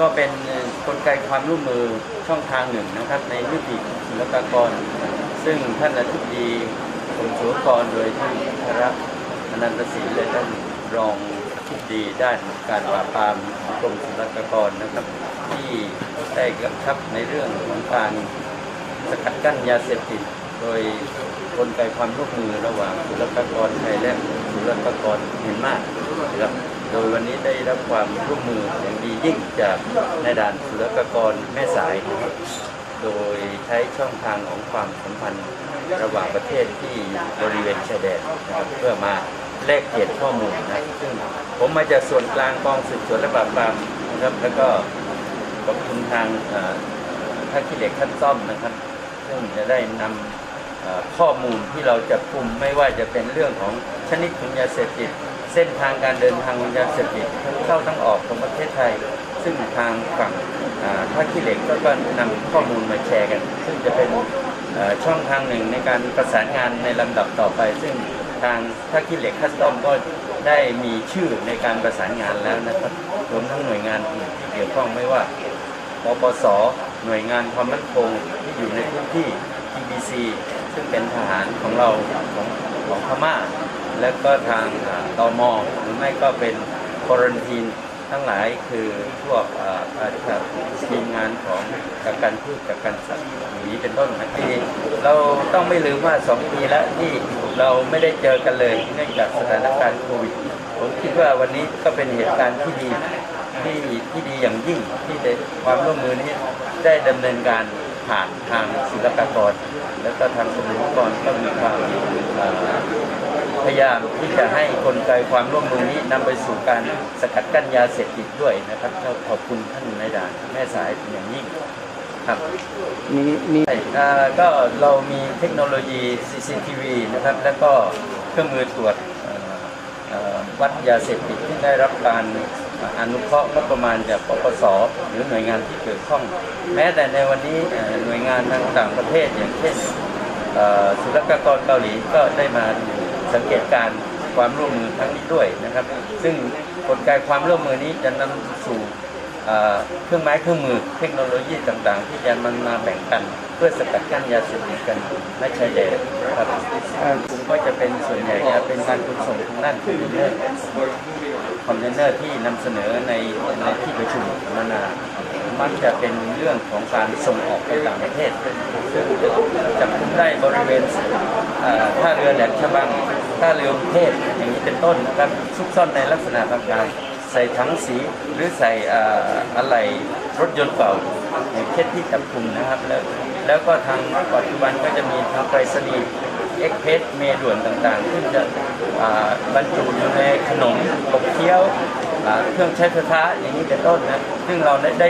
ก็เป็นกลไกความร่วมมือช่องทางหนึ่งนะครับ ในมิติศุลกากร ซึ่งท่านอธิบดีกรมศุลกากรโดยท่านธรอนันตศรีและท่านรองอธิบดีด้านการปราบปรามกรมศุลกากรนะครับ ที่ได้กำชับในเรื่องของการสกัดกั้นยาเสพติดโดยกลไกความร่วมมือระหว่างศุลกากรไทยและศุลกากรเมียนมาครับ โดยวันนี้ได้รับความร่วมมืออย่างดียิ่งจากในด่านศุลกากรแม่สายนะครับโดยใช้ช่องทางของความสัมพันธ์ระหว่างประเทศที่บริเวณชายแดนนะครับเพื่อมาแลกเปลี่ยนข้อมูลนะซึ่งผมมาจากส่วนกลางกองสืบสวนและปราบปรามนะครับ แล้วก็ขอบคุณทางท่านขี้เหล็กท่านซ่อมนะครับ ซึ่งจะได้นำเอ่อข้อมูลที่เราจะคุมไม่ว่าจะเป็นเรื่องของชนิดของยาเสพติด เส้นทางการเดินทางของยาเสพติดทั้งเข้าทั้งออกของประเทศไทย ซึ่งทางฝั่งท่าขี้เหล็กก็ก็นำข้อมูลมาแชร์กัน ซึ่งจะเป็นช่องทางหนึ่งในการประสานงานในลำดับต่อไป ซึ่งทางท่าขี้เหล็กคัสตอมก็ได้มีชื่อในการประสานงานแล้วนะครับรวมทั้งหน่วยงานอื่นที่เกี่ยวข้องไม่ว่าปปส หน่วยงานความมั่นคงที่อยู่ในพื้นที่ TBC ซึ่งเป็นทหารของเราของของพม่า และก็ทางอ่าตมหรือไม่ก็เป็นควอรันทีนทั้งหลายคือพวกอ่าอาชาทีมงานของกักกันพืชกักกันสัตว์นี้เป็นต้นนะที่เราต้องไม่ลืมว่า2ปีแล้วที่เราไม่ได้เจอกันเลยเนื่องจากสถานการณ์โควิดผมคิดว่าวันนี้ก็เป็นเหตุการณ์ที่ดีที่ที่ดีอย่างยิ่งที่ได้ความร่วมมือนี้ได้ดำเนินการผ่านทางศิลปากร แล้วก็ทางกรมศิลปากรก็มีความ พยายามที่จะให้กลไกความร่วมมือนี้นำไปสู่การสกัดกั้นยาเสพติดด้วยนะครับขอบคุณท่านนายด่านแม่สายเป็นอย่างยิ่งครับมีมีก็เรามีเทคโนโลยี CCTV นะครับ แล้วก็เครื่องมือตรวจวัดยาเสพติดที่ได้รับการอนุเคราะห์งบประมาณจากปปสหรือหน่วยงานที่เกี่ยวข้อง แม้แต่ในวันนี้หน่วยงานทางต่างประเทศอย่างเช่นเอ่อศุลกากรเกาหลีก็ได้มา สังเกตการความร่วมมือครั้งนี้ด้วยนะครับ ซึ่งกลไกความร่วมมือนี้จะนำสู่เครื่องไม้เครื่องมือเทคโนโลยีต่างๆ ที่จะมันมาแบ่งกันเพื่อสกัดกั้นยาเสพติดกันในชายแดนครับเอ่อผมก็จะเป็นส่วนใหญ่จะเป็นการขนส่งทางด้านคอนเทนเนอร์คอนเทนเนอร์ที่นำเสนอในในที่ประชุมสัมมนามักจะเป็นเรื่องของการส่งออกไปต่างประเทศซึ่งจะคุมได้บริเวณท่าเรือแหลมฉบัง ท่าเรือกรุงเทพอย่างนี้เป็นต้นนะครับซุกซ่อนในลักษณะต่างๆใส่ถังสีหรือใส่อะไรรถยนต์เก่าอย่างเช่นที่จับกลุ่มนะครับแล้วแล้วก็ทางปัจจุบันก็จะมีทางไปรษณีย์เอ็กเพสเมด่วนต่างๆซึ่งจะบรรจุอยู่ในขนมกบเคี้ยวเครื่องใช้ไฟฟ้าอย่างนี้เป็นต้นนะซึ่งเราได้